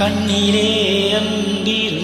கண்ணிலே அங்கிரு